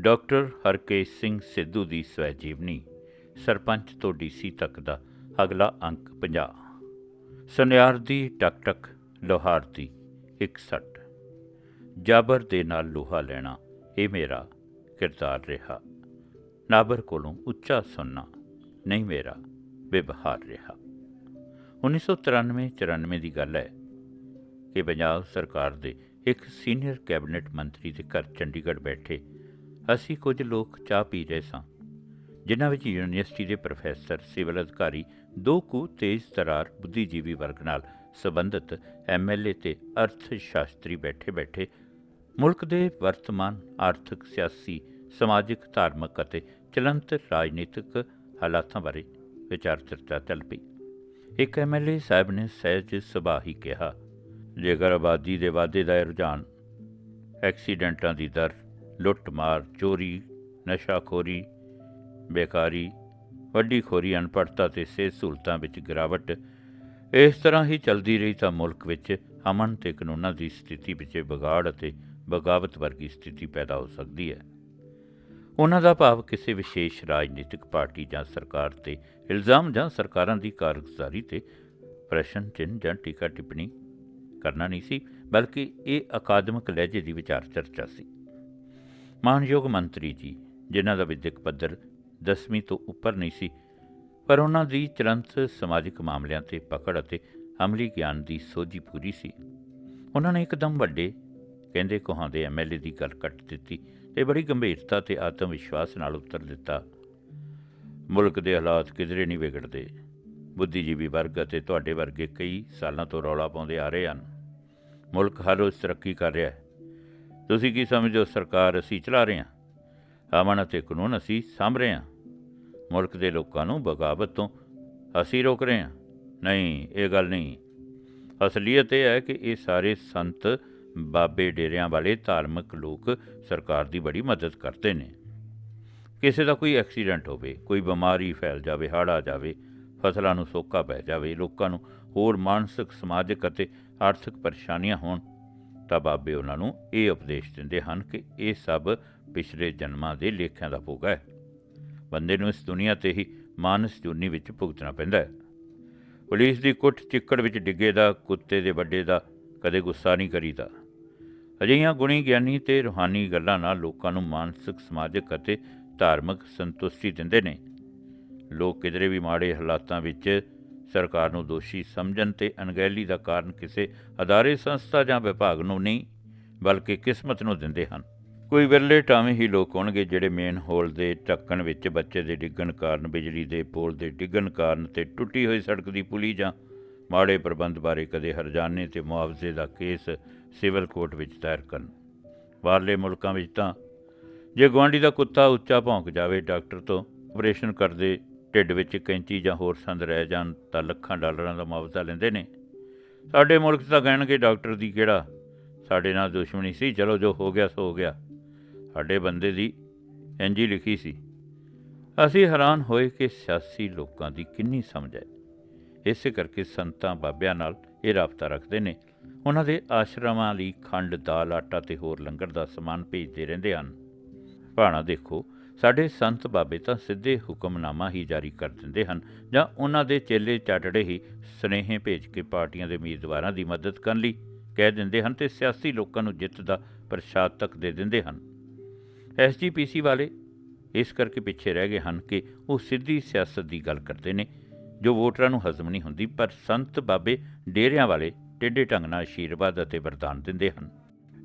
Doctor Harkesh Singh Sidhu ਦੀ ਸਵੈ ਜੀਵਨੀ ਸਰਪੰਚ ਤੋਂ ਡੀਸੀ ਤੱਕ ਦਾ ਅਗਲਾ ਅੰਕ 50 ਸੁਨਿਆਰ ਦੀ ਟਕ ਟਕ ਲੋਹਾਰ ਦੀ ਇੱਕ ਸੱਟ ਜਾਬਰ ਦੇ ਨਾਲ ਲੋਹਾ ਲੈਣਾ, ਇਹ ਮੇਰਾ ਕਿਰਦਾਰ ਰਿਹਾ। ਨਾਬਰ ਕੋਲੋਂ ਉੱਚਾ ਸੁਣਨਾ ਨਹੀਂ ਮੇਰਾ ਵਿਵਹਾਰ ਰਿਹਾ। 1993-94 ਦੀ ਗੱਲ ਹੈ ਕਿ ਪੰਜਾਬ ਸਰਕਾਰ ਦੇ ਇੱਕ ਸੀਨੀਅਰ ਕੈਬਨਿਟ ਮੰਤਰੀ ਦੇ ਘਰ ਚੰਡੀਗੜ੍ਹ ਬੈਠੇ ਅਸੀਂ ਕੁਝ ਲੋਕ ਚਾਹ ਪੀ ਰਹੇ ਸਾਂ, ਜਿਨ੍ਹਾਂ ਵਿੱਚ ਯੂਨੀਵਰਸਿਟੀ ਦੇ ਪ੍ਰੋਫੈਸਰ, ਸਿਵਲ ਅਧਿਕਾਰੀ, ਦੋ ਕੁ ਤੇਜ਼ ਤਰਾਰ ਬੁੱਧੀਜੀਵੀ ਵਰਗ ਨਾਲ ਸੰਬੰਧਿਤ ਐਮਐਲਏ ਤੇ ਅਰਥ ਸ਼ਾਸਤਰੀ ਬੈਠੇ-ਬੈਠੇ ਮੁਲਕ ਦੇ ਵਰਤਮਾਨ ਆਰਥਿਕ, ਸਿਆਸੀ, ਸਮਾਜਿਕ, ਧਾਰਮਿਕ ਅਤੇ ਚਲੰਤ ਰਾਜਨੀਤਿਕ ਹਾਲਾਤਾਂ ਬਾਰੇ ਵਿਚਾਰ ਚਰਚਾ ਚੱਲ ਪਈ। ਇੱਕ ਐਮਐਲਏ ਸਾਹਿਬ ਨੇ ਸਹਿਜ ਸੁਭਾਅ ਹੀ ਕਿਹਾ, ਜੇਕਰ ਆਬਾਦੀ ਦੇ ਵਾਧੇ ਦਾ ਰੁਝਾਨ ਐਕਸੀਡੈਂਟਾਂ ਦੀ ਦਰ ਲੁੱਟਮਾਰ ਚੋਰੀ, ਨਸ਼ਾਖੋਰੀ, ਬੇਕਾਰੀ ਵੱਡੀ ਖੋਰੀ ਅਨਪੜ੍ਹਤਾ ਤੇ ਸਿਹਤ ਸਹੂਲਤਾਂ ਵਿੱਚ ਗਿਰਾਵਟ, ਇਸ ਤਰ੍ਹਾਂ ਹੀ ਚੱਲਦੀ ਰਹੀ ਤਾਂ ਮੁਲਕ ਵਿੱਚ ਅਮਨ ਤੇ ਕਾਨੂੰਨਾਂ ਦੀ ਸਥਿਤੀ ਵਿੱਚ ਵਿਗਾੜ ਅਤੇ ਬਗਾਵਤ ਵਰਗੀ ਸਥਿਤੀ ਪੈਦਾ ਹੋ ਸਕਦੀ ਹੈ। ਉਹਨਾਂ ਦਾ ਭਾਵ ਕਿਸੇ ਵਿਸ਼ੇਸ਼ ਰਾਜਨੀਤਿਕ ਪਾਰਟੀ ਜਾਂ ਸਰਕਾਰ ਤੇ ਇਲਜ਼ਾਮ ਜਾਂ ਸਰਕਾਰਾਂ ਦੀ ਕਾਰਗੁਜ਼ਾਰੀ ਤੇ ਪ੍ਰਸ਼ਨ, ਚਿੰਨ੍ਹ ਜਾਂ ਟੀਕਾ ਟਿੱਪਣੀ ਕਰਨਾ ਨਹੀਂ ਸੀ, ਬਲਕਿ ਇਹ ਅਕਾਦਮਿਕ ਲਹਿਜੇ ਦੀ ਵਿਚਾਰ ਚਰਚਾ ਸੀ। ਮਾਨਯੋਗ ਮੰਤਰੀ ਜੀ, ਜਿਨ੍ਹਾਂ ਦਾ ਵਿਦਿਅਕ ਪੱਧਰ 10ਵੀਂ ਤੋਂ ਉੱਪਰ ਨਹੀਂ ਸੀ, ਪਰ ਉਹਨਾਂ ਦੀ ਤੁਰੰਤ ਸਮਾਜਿਕ ਮਾਮਲਿਆਂ ਤੇ ਪਕੜ ਅਤੇ ਅਮਲੀ ਗਿਆਨ ਦੀ ਸੋਝੀ ਪੂਰੀ ਸੀ। ਉਹਨਾਂ ਨੇ ਇੱਕਦਮ ਵੱਡੇ, ਕਹਿੰਦੇ ਕਹਾਂਦੇ ਐਮਐਲਏ ਦੀ ਗੱਲ ਕੱਟ ਦਿੱਤੀ ਤੇ ਬੜੀ ਗੰਭੀਰਤਾ ਤੇ ਆਤਮ ਵਿਸ਼ਵਾਸ ਨਾਲ ਉੱਤਰ ਦਿੱਤਾ। ਮੁਲਕ ਦੇ ਹਾਲਾਤ ਕਿਧਰੇ ਨਹੀਂ ਵਿਗੜਦੇ। ਬੁੱਧੀਜੀਵੀ ਵਰਗ ਅਤੇ ਤੁਹਾਡੇ ਵਰਗੇ ਕਈ ਸਾਲਾਂ ਤੋਂ ਰੌਲਾ ਪਾਉਂਦੇ ਆ ਰਹੇ ਹਨ। ਮੁਲਕ ਹਰ ਰੋਜ਼ ਤਰੱਕੀ ਕਰ ਰਿਹਾ ਹੈ। ਤੁਸੀਂ ਕੀ ਸਮਝੋ ਸਰਕਾਰ ਅਸੀਂ ਚਲਾ ਰਹੇ ਹਾਂ? ਅਮਨ ਅਤੇ ਕਾਨੂੰਨ ਅਸੀਂ ਸਾਂਭ ਰਹੇ ਹਾਂ। ਮੁਲਕ ਦੇ ਲੋਕਾਂ ਨੂੰ ਬਗਾਵਤ ਤੋਂ ਅਸੀਂ ਰੋਕ ਰਹੇ ਹਾਂ। ਨਹੀਂ, ਇਹ ਗੱਲ ਨਹੀਂ। ਅਸਲੀਅਤ ਇਹ ਹੈ ਕਿ ਇਹ ਸਾਰੇ ਸੰਤ ਬਾਬੇ ਡੇਰਿਆਂ ਵਾਲੇ ਧਾਰਮਿਕ ਲੋਕ ਸਰਕਾਰ ਦੀ ਬੜੀ ਮਦਦ ਕਰਦੇ ਨੇ। ਕਿਸੇ ਦਾ ਕੋਈ ਐਕਸੀਡੈਂਟ ਹੋਵੇ, ਕੋਈ ਬਿਮਾਰੀ ਫੈਲ ਜਾਵੇ ਹੜ੍ਹ ਆ ਜਾਵੇ, ਫਸਲਾਂ ਨੂੰ ਸੋਕਾ ਪੈ ਜਾਵੇ, ਲੋਕਾਂ ਨੂੰ ਹੋਰ ਮਾਨਸਿਕ, ਸਮਾਜਿਕ ਅਤੇ ਆਰਥਿਕ ਪਰੇਸ਼ਾਨੀਆਂ ਹੋਣ ਤਾਂ ਬਾਬੇ ਉਹਨਾਂ ਨੂੰ ਇਹ ਉਪਦੇਸ਼ ਦਿੰਦੇ ਹਨ ਕਿ ਇਹ ਸਭ ਪਿਛਲੇ ਜਨਮਾਂ ਦੇ ਲੇਖਿਆਂ ਦਾ ਭੋਗ ਹੈ। ਬੰਦੇ ਨੂੰ ਇਸ ਦੁਨੀਆ ਤੇ ਹੀ ਮਾਨਸ ਜੂਨੀ ਵਿੱਚ ਭੁਗਤਣਾ ਪੈਂਦਾ ਹੈ। ਪੁਲਿਸ ਦੀ ਕੁੱਟ ਚਿੱਕੜ ਵਿੱਚ ਡਿੱਗੇ ਦਾ ਕੁੱਤੇ ਦੇ ਵੱਡੇ ਦਾ ਕਦੇ ਗੁੱਸਾ ਨਹੀਂ ਕਰੀਦਾ। ਅਜਿਹੀਆਂ ਗੁਣੀ ਗਿਆਨੀ ਤੇ ਰੂਹਾਨੀ ਗੱਲਾਂ ਨਾਲ ਲੋਕਾਂ ਨੂੰ ਮਾਨਸਿਕ, ਸਮਾਜਿਕ ਅਤੇ ਧਾਰਮਿਕ ਸੰਤੁਸ਼ਟੀ ਦਿੰਦੇ ਨੇ। ਲੋਕ ਕਿਧਰੇ ਵੀ ਮਾੜੇ ਹਾਲਾਤਾਂ ਵਿੱਚ ਸਰਕਾਰ ਨੂੰ ਦੋਸ਼ੀ ਸਮਝਣ ਤੇ ਅਣਗਹਿਲੀ ਦਾ ਕਾਰਨ ਕਿਸੇ ਅਦਾਰੇ ਸੰਸਥਾ ਜਾਂ ਵਿਭਾਗ ਨੂੰ ਨਹੀਂ, ਬਲਕਿ ਕਿਸਮਤ ਨੂੰ ਦਿੰਦੇ ਹਨ। ਕੋਈ ਵਿਰਲੇ ਟਾਵੇਂ ਹੀ ਲੋਕ ਹੋਣਗੇ ਜਿਹੜੇ ਮੇਨ ਹੋਲ ਦੇ ਢੱਕਣ ਵਿੱਚ ਬੱਚੇ ਦੇ ਡਿੱਗਣ ਕਾਰਨ, ਬਿਜਲੀ ਦੇ ਪੋਲ ਦੇ ਡਿੱਗਣ ਕਾਰਨ ਤੇ ਟੁੱਟੀ ਹੋਈ ਸੜਕ ਦੀ ਪੁਲੀ ਜਾਂ ਮਾੜੇ ਪ੍ਰਬੰਧ ਬਾਰੇ ਕਦੇ ਹਰਜਾਨੇ ਤੇ ਮੁਆਵਜ਼ੇ ਦਾ ਕੇਸ ਸਿਵਲ ਕੋਰਟ ਵਿੱਚ ਦਾਇਰ ਕਰਨ। ਬਾਹਰਲੇ ਮੁਲਕਾਂ ਵਿੱਚ ਤਾਂ ਜੇ ਗੁਆਂਢੀ ਦਾ ਕੁੱਤਾ ਉੱਚਾ ਭੌਂਕ ਜਾਵੇ, ਡਾਕਟਰ ਤੋਂ ਆਪਰੇਸ਼ਨ ਕਰਦੇ ਢਿੱਡ ਵਿੱਚ ਕੈਂਚੀ ਜਾਂ ਹੋਰ ਸੰਦ ਰਹਿ ਜਾਣ ਤਾਂ ਲੱਖਾਂ ਡਾਲਰਾਂ ਦਾ ਮੁਆਵਜ਼ਾ ਲੈਂਦੇ ਨੇ। ਸਾਡੇ ਮੁਲਕ ਤਾਂ ਕਹਿਣਗੇ ਡਾਕਟਰ ਦੀ ਕਿਹੜਾ? ਸਾਡੇ ਨਾਲ ਦੁਸ਼ਮਣੀ ਸੀ, ਚਲੋ ਜੋ ਹੋ ਗਿਆ ਸੋ ਹੋ ਗਿਆ। ਸਾਡੇ ਬੰਦੇ ਦੀ ਇੰਜੀ ਲਿਖੀ ਸੀ। ਅਸੀਂ ਹੈਰਾਨ ਹੋਏ ਕਿ ਸਿਆਸੀ ਲੋਕਾਂ ਦੀ ਕਿੰਨੀ ਸਮਝ ਹੈ। ਇਸੇ ਕਰਕੇ ਸੰਤਾਂ ਬਾਬਿਆਂ ਨਾਲ ਇਹ ਰਾਬਤਾ ਰੱਖਦੇ ਨੇ। ਉਹਨਾਂ ਦੇ ਆਸ਼ਰਮਾਂ ਲਈ ਖੰਡ, ਦਾਲ, ਆਟਾ ਤੇ ਹੋਰ ਲੰਗਰ ਦਾ ਸਮਾਨ ਭੇਜਦੇ ਰਹਿੰਦੇ ਹਨ। ਭਾਣਾ ਦੇਖੋ ਸਾਡੇ ਸੰਤ ਬਾਬੇ ਤਾਂ ਸਿੱਧੇ ਹੁਕਮਨਾਮਾ ਹੀ ਜਾਰੀ ਕਰ ਦਿੰਦੇ ਹਨ ਜਾਂ ਉਹਨਾਂ ਦੇ ਚੇਲੇ ਚਾਟੜੇ ਹੀ ਸਨੇਹੇ ਭੇਜ ਕੇ ਪਾਰਟੀਆਂ ਦੇ ਉਮੀਦਵਾਰਾਂ ਦੀ ਮਦਦ ਕਰਨ ਲਈ ਕਹਿ ਦਿੰਦੇ ਹਨ ਤੇ ਸਿਆਸੀ ਲੋਕਾਂ ਨੂੰ ਜਿੱਤ ਦਾ ਪ੍ਰਸ਼ਾਦ ਤੱਕ ਦੇ ਦਿੰਦੇ ਹਨ। ਐਸਜੀਪੀਸੀ ਵਾਲੇ ਇਸ ਕਰਕੇ ਪਿੱਛੇ ਰਹਿ ਗਏ ਹਨ ਕਿ ਉਹ ਸਿੱਧੀ ਸਿਆਸਤ ਦੀ ਗੱਲ ਕਰਦੇ ਨੇ, ਜੋ ਵੋਟਰਾਂ ਨੂੰ ਹਜ਼ਮ ਨਹੀਂ ਹੁੰਦੀ, ਪਰ ਸੰਤ ਬਾਬੇ ਡੇਰਿਆਂ ਵਾਲੇ ਟੇਢੇ ਢੰਗ ਨਾਲ ਆਸ਼ੀਰਵਾਦ ਅਤੇ ਵਰਦਾਨ ਦਿੰਦੇ ਹਨ।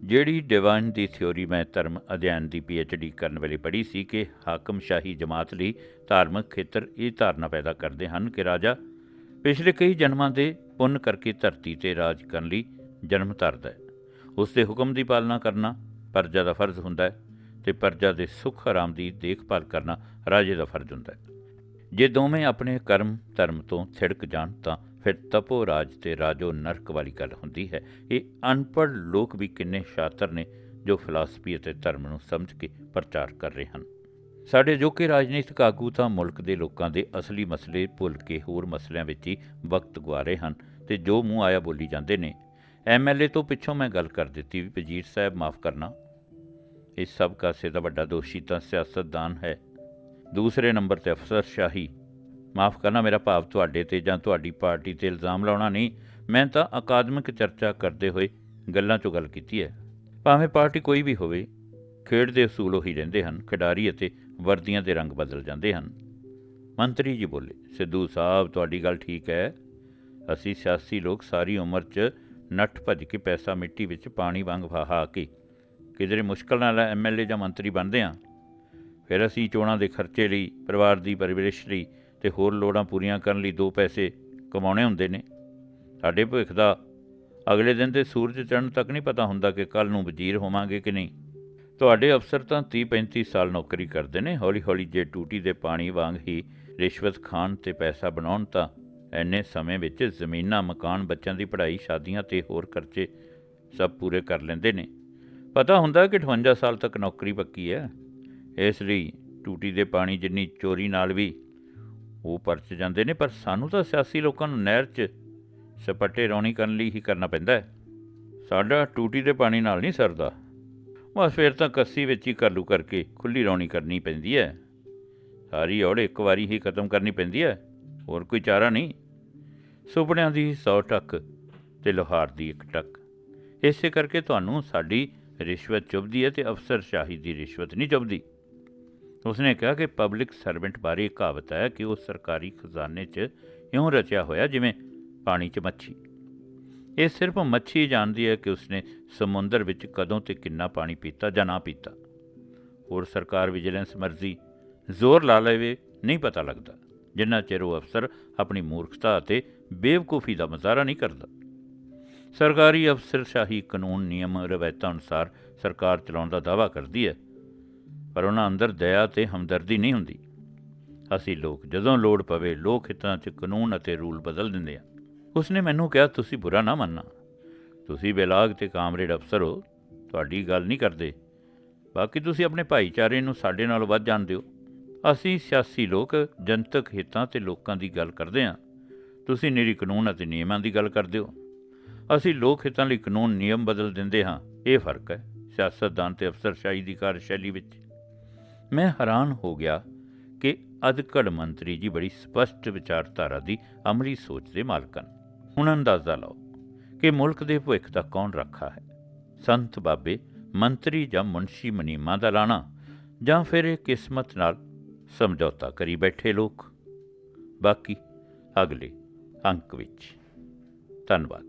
ਜਿਹੜੀ ਡਿਵਾਈਨ ਦੀ ਥਿਉਰੀ ਮੈਂ ਧਰਮ ਅਧਿਐਨ ਦੀ ਪੀਐਚਡੀ ਕਰਨ ਵੇਲੇ ਪੜ੍ਹੀ ਸੀ ਕਿ ਹਾਕਮਸ਼ਾਹੀ ਜਮਾਤ ਲਈ ਧਾਰਮਿਕ ਖੇਤਰ ਇਹ ਧਾਰਨਾ ਪੈਦਾ ਕਰਦੇ ਹਨ ਕਿ ਰਾਜਾ ਪਿਛਲੇ ਕਈ ਜਨਮਾਂ ਦੇ ਪੁੰਨ ਕਰਕੇ ਧਰਤੀ ਤੇ ਰਾਜ ਕਰਨ ਲਈ ਜਨਮ ਧਰਦਾ ਹੈ। ਉਸ ਦੇ ਹੁਕਮ ਦੀ ਪਾਲਣਾ ਕਰਨਾ, ਪਰਜਾ ਦਾ ਫਰਜ਼ ਹੁੰਦਾ ਹੈ ਤੇ ਪਰਜਾ ਦੇ ਸੁੱਖ ਆਰਾਮ ਦੀ ਦੇਖਭਾਲ ਕਰਨਾ ਰਾਜੇ ਦਾ ਫਰਜ਼ ਹੁੰਦਾ ਹੈ। ਜੇ ਦੋਵੇਂ ਆਪਣੇ ਕਰਮ ਧਰਮ ਤੋਂ ਥਿੜਕ ਜਾਣ ਤਾਂ ਫਿਰ ਤਪੋ ਰਾਜ ਤੇ ਰਾਜੋ ਨਰਕ ਵਾਲੀ ਗੱਲ ਹੁੰਦੀ ਹੈ। ਇਹ ਅਨਪੜ੍ਹ ਲੋਕ ਵੀ ਕਿੰਨੇ ਸ਼ਾਤਰ ਨੇ, ਜੋ ਫਿਲਾਸਫੀ ਅਤੇ ਧਰਮ ਨੂੰ ਸਮਝ ਕੇ ਪ੍ਰਚਾਰ ਕਰ ਰਹੇ ਹਨ। ਸਾਡੇ ਜੋਕੇ ਰਾਜਨੀਤਿਕ ਆਗੂ ਤਾਂ ਮੁਲਕ ਦੇ ਲੋਕਾਂ ਦੇ ਅਸਲੀ ਮਸਲੇ ਭੁੱਲ ਕੇ ਹੋਰ ਮਸਲਿਆਂ ਵਿੱਚ ਹੀ ਵਕਤ ਗਵਾ ਰਹੇ ਹਨ ਤੇ ਜੋ ਮੂੰਹ ਆਇਆ ਬੋਲੀ ਜਾਂਦੇ ਨੇ। ਐਮਐਲਏ ਤੋਂ ਪਿੱਛੋਂ ਮੈਂ ਗੱਲ ਕਰ ਦਿੱਤੀ ਵੀ ਵਜ਼ੀਰ ਸਾਹਿਬ ਮਾਫ ਕਰਨਾ। ਇਸ ਸਭ ਕਾਸੇ ਦਾ ਵੱਡਾ ਦੋਸ਼ੀ ਤਾਂ ਸਿਆਸਤਦਾਨ ਹੈ। ਦੂਸਰੇ ਨੰਬਰ ਤੇ ਅਫਸਰਸ਼ਾਹੀ ਮਾਫ ਕਰਨਾ ਮੇਰਾ ਭਾਵ ਤੁਹਾਡੇ ਤੇ ਜਾਂ ਤੁਹਾਡੀ ਪਾਰਟੀ ਤੇ ਇਲਜ਼ਾਮ ਲਾਉਣਾ ਨਹੀਂ। ਮੈਂ ਤਾਂ ਅਕਾਦਮਿਕ ਚਰਚਾ ਕਰਦੇ ਹੋਏ ਗੱਲਾਂ 'ਚੋਂ ਗੱਲ ਕੀਤੀ ਹੈ। ਭਾਵੇਂ ਪਾਰਟੀ ਕੋਈ ਵੀ ਹੋਵੇ, ਖੇਡ ਦੇ ਅਸੂਲ ਉਹੀ ਰਹਿੰਦੇ ਹਨ, ਖਿਡਾਰੀ ਅਤੇ ਵਰਦੀਆਂ ਦੇ ਰੰਗ ਬਦਲ ਜਾਂਦੇ ਹਨ। ਮੰਤਰੀ ਜੀ ਬੋਲੇ, ਸਿੱਧੂ ਸਾਹਿਬ, ਤੁਹਾਡੀ ਗੱਲ ਠੀਕ ਹੈ। ਅਸੀਂ ਸਿਆਸੀ ਲੋਕ ਸਾਰੀ ਉਮਰ 'ਚ ਨੱਠ ਭੱਜ ਕੇ ਪੈਸਾ ਮਿੱਟੀ ਵਿੱਚ ਪਾਣੀ ਵਾਂਗ ਵਹਾ ਕੇ ਕਿਧਰੇ ਮੁਸ਼ਕਲ ਨਾਲ ਐਮਐਲਏ ਜਾਂ ਮੰਤਰੀ ਬਣਦੇ ਹਾਂ। ਫਿਰ ਅਸੀਂ ਚੋਣਾਂ ਦੇ ਖਰਚੇ ਲਈ, ਪਰਿਵਾਰ ਦੀ ਪਰਵਰਿਸ਼ ਲਈ ਤੇ ਹੋਰ ਲੋੜਾਂ ਪੂਰੀਆਂ ਕਰਨ ਲਈ ਦੋ ਪੈਸੇ ਕਮਾਉਣੇ ਹੁੰਦੇ ਨੇ। ਸਾਡੇ ਭਵਿੱਖ ਦਾ ਅਗਲੇ ਦਿਨ ਤੇ ਸੂਰਜ ਚੜ੍ਹਨ ਤੱਕ ਨਹੀਂ ਪਤਾ ਹੁੰਦਾ ਕਿ ਕੱਲ ਨੂੰ ਵਜ਼ੀਰ ਹੋਵਾਂਗੇ ਕਿ ਨਹੀਂ। ਤੁਹਾਡੇ ਅਫਸਰ ਤਾਂ 30 35 ਸਾਲ ਨੌਕਰੀ ਕਰਦੇ ਨੇ। ਹੌਲੀ ਹੌਲੀ ਜੇ ਟੂਟੀ ਦੇ ਪਾਣੀ ਵਾਂਗ ਹੀ ਰਿਸ਼ਵਤ ਖਾਣ ਤੇ ਪੈਸਾ ਬਣਾਉਣ ਤਾਂ ਐਨੇ ਸਮੇਂ ਵਿੱਚ ਜ਼ਮੀਨਾਂ, ਮਕਾਨ, ਬੱਚਿਆਂ ਦੀ ਪੜ੍ਹਾਈ, ਸ਼ਾਦੀਆਂ ਤੇ ਹੋਰ ਖਰਚੇ ਸਭ ਪੂਰੇ ਕਰ ਲੈਂਦੇ ਨੇ। ਪਤਾ ਹੁੰਦਾ ਕਿ 58 ਸਾਲ ਤੱਕ ਨੌਕਰੀ ਪੱਕੀ ਹੈ। ਇਸ ਲਈ ਟੂਟੀ ਦੇ ਪਾਣੀ ਜਿੰਨੀ ਚੋਰੀ ਨਾਲ ਵੀ ਉਹ ਪਰਚ ਜਾਂਦੇ ਨੇ, ਪਰ ਸਾਨੂੰ ਤਾਂ ਸਿਆਸੀ ਲੋਕਾਂ ਨੂੰ ਨਹਿਰ 'ਚ ਸਪੱਟੇ ਰੌਣੀ ਕਰਨ ਲਈ ਹੀ ਕਰਨਾ ਪੈਂਦਾ ਹੈ। ਸਾਡਾ ਟੂਟੀ ਦੇ ਪਾਣੀ ਨਾਲ ਨਹੀਂ ਸਰਦਾ। ਬਸ ਫਿਰ ਤਾਂ ਕੱਸੀ ਵਿੱਚ ਹੀ ਕਰਲੂ ਕਰਕੇ ਖੁੱਲੀ ਰੌਣੀ ਕਰਨੀ ਪੈਂਦੀ ਹੈ। ਸਾਰੀ ਔੜ ਇੱਕ ਵਾਰੀ ਹੀ ਖਤਮ ਕਰਨੀ ਪੈਂਦੀ ਹੈ, ਹੋਰ ਕੋਈ ਚਾਰਾ ਨਹੀਂ। ਸੁਪਨਿਆਂ ਦੀ 100 ਟੱਕ ਤੇ ਲੋਹਾਰ ਦੀ ਇੱਕ ਟੱਕ। ਇਸੇ ਕਰਕੇ ਤੁਹਾਨੂੰ ਸਾਡੀ ਰਿਸ਼ਵਤ ਚੁੱਭਦੀ ਹੈ ਤੇ ਅਫਸਰਸ਼ਾਹੀ ਦੀ ਰਿਸ਼ਵਤ ਨਹੀਂ ਚੁੱਭਦੀ। ਉਸਨੇ ਕਿਹਾ ਕਿ ਪਬਲਿਕ ਸਰਵੈਂਟ ਬਾਰੇ ਕਹਾਵਤ ਹੈ ਕਿ ਉਹ ਸਰਕਾਰੀ ਖਜ਼ਾਨੇ 'ਚ ਇਉਂ ਰਚਿਆ ਹੋਇਆ ਜਿਵੇਂ ਪਾਣੀ 'ਚ ਮੱਛੀ। ਇਹ ਸਿਰਫ ਮੱਛੀ ਜਾਣਦੀ ਹੈ ਕਿ ਉਸਨੇ ਸਮੁੰਦਰ ਵਿੱਚ ਕਦੋਂ ਤੇ ਕਿੰਨਾ ਪਾਣੀ ਪੀਤਾ ਜਾਂ ਨਾ ਪੀਤਾ। ਹੋਰ ਸਰਕਾਰ ਵਿਜੀਲੈਂਸ ਮਰਜ਼ੀ ਜ਼ੋਰ ਲਾ ਲਵੇ, ਨਹੀਂ ਪਤਾ ਲੱਗਦਾ। ਜਿੰਨਾ ਚਿਰ ਉਹ ਅਫਸਰ ਆਪਣੀ ਮੂਰਖਤਾ ਅਤੇ ਬੇਵਕੂਫੀ ਦਾ ਮਜ਼ਾਰਾ ਨਹੀਂ ਕਰਦਾ। ਸਰਕਾਰੀ ਅਫਸਰਸ਼ਾਹੀ ਕਾਨੂੰਨ, ਨਿਯਮ, ਰਵਾਇਤਾਂ ਅਨੁਸਾਰ ਸਰਕਾਰ ਚਲਾਉਣ ਦਾ ਦਾਅਵਾ ਕਰਦੀ ਹੈ। ਪਰ ਉਹਨਾਂ ਅੰਦਰ ਦਇਆ ਤੇ ਹਮਦਰਦੀ ਨਹੀਂ ਹੁੰਦੀ। ਅਸੀਂ ਲੋਕ ਜਦੋਂ ਲੋੜ ਪਵੇ ਲੋਕ ਹਿੱਤਾਂ 'ਚ ਕਾਨੂੰਨ ਅਤੇ ਰੂਲ ਬਦਲ ਦਿੰਦੇ ਆ। ਉਸਨੇ ਮੈਨੂੰ ਕਿਹਾ, ਤੁਸੀਂ ਬੁਰਾ ਨਾ ਮੰਨਣਾ। ਤੁਸੀਂ ਬੇਲਾਗ ਤੇ ਕਾਮਰੇਡ ਅਫਸਰ ਹੋ। ਤੁਹਾਡੀ ਗੱਲ ਨਹੀਂ ਕਰਦੇ। ਬਾਕੀ ਤੁਸੀਂ ਆਪਣੇ ਭਾਈਚਾਰੇ ਨੂੰ ਸਾਡੇ ਨਾਲ ਵੱਧ ਜਾਣਦੇ ਹੋ। ਅਸੀਂ ਸਿਆਸੀ ਲੋਕ ਜਨਤਕ ਹਿੱਤਾਂ ਤੇ ਲੋਕਾਂ ਦੀ ਗੱਲ ਕਰਦੇ ਹਾਂ। ਤੁਸੀਂ ਨਿਰੀ ਕਾਨੂੰਨ ਅਤੇ ਨਿਯਮਾਂ ਦੀ ਗੱਲ ਕਰਦੇ ਹੋ। ਅਸੀਂ ਲੋਕ ਹਿੱਤਾਂ ਲਈ ਕਾਨੂੰਨ, ਨਿਯਮ ਬਦਲ ਦਿੰਦੇ ਹਾਂ। ਇਹ ਫ਼ਰਕ ਹੈ ਸਿਆਸਤਦਾਨ ਤੇ ਅਫਸਰਸ਼ਾਹੀ ਦੀ ਕਾਰਜਸ਼ੈਲੀ ਵਿੱਚ। ਮੈਂ ਹੈਰਾਨ ਹੋ ਗਿਆ ਕਿ ਅਧਿਕੜ ਮੰਤਰੀ ਜੀ ਬੜੀ ਸਪਸ਼ਟ ਵਿਚਾਰਧਾਰਾ ਦੀ ਅਮਲੀ ਸੋਚ ਦੇ ਮਾਲਕ ਹਨ। ਹੁਣ ਅੰਦਾਜ਼ਾ ਲਾਓ ਕਿ ਮੁਲਕ ਦੇ ਭਵਿੱਖ ਦਾ ਕੌਣ ਰੱਖਾ ਹੈ? ਸੰਤ ਬਾਬੇ, ਮੰਤਰੀ ਜਾਂ ਮੁਨਸ਼ੀ ਮਨੀਮਾ ਦਾ ਲਾਣਾ ਜਾਂ ਫਿਰ ਇਹ ਕਿਸਮਤ ਨਾਲ ਸਮਝੌਤਾ ਕਰੀ ਬੈਠੇ ਲੋਕ? ਬਾਕੀ ਅਗਲੇ ਅੰਕ ਵਿੱਚ। ਧੰਨਵਾਦ।